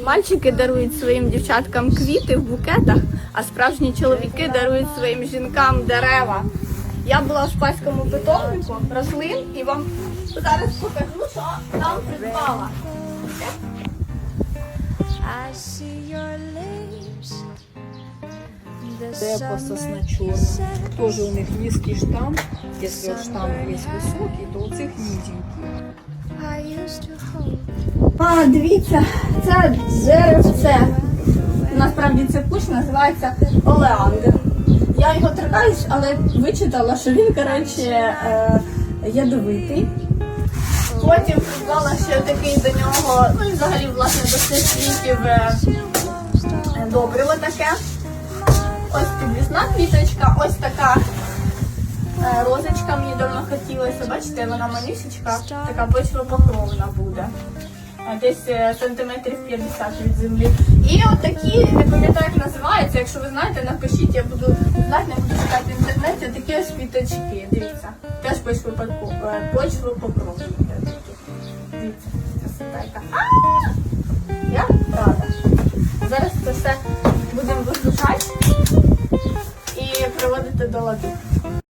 Мальчики дарують своїм дівчаткам квіти в букетах, а справжні чоловіки дарують своїм жінкам дерева. Я була в спаському питомнику рослин і вам зараз покажу, що там придбала. Пососночок. kisses. Тоже у них низкий штамм. Если штамм весь высокий, то у цих низенький. А, дивіться, це деревце. Насправді це кущ називається Олеандр. Я його торкаюсь, але вичитала, що він, коротше, е, ядовитий. Потім придбала ще такий до нього, ну і взагалі, власне, до цих квітів е, добриво таке. Ось підвісна квіточка, ось така е, розочка мені давно хотілося. Бачите, вона малюсечка, така почвопокровна буде. Десь е, сантиметрів 50 від землі. І отакі, не пам'ятаю, як називається. Якщо ви знаєте, напишіть, я буду знати, не буду шукати в інтернеті. Такі ось квіточки. Дивіться. Теж е, почвопокровні. такі. Дивіться, красота яка. Я рада. Зараз це все будемо висушати і приводити до ладу.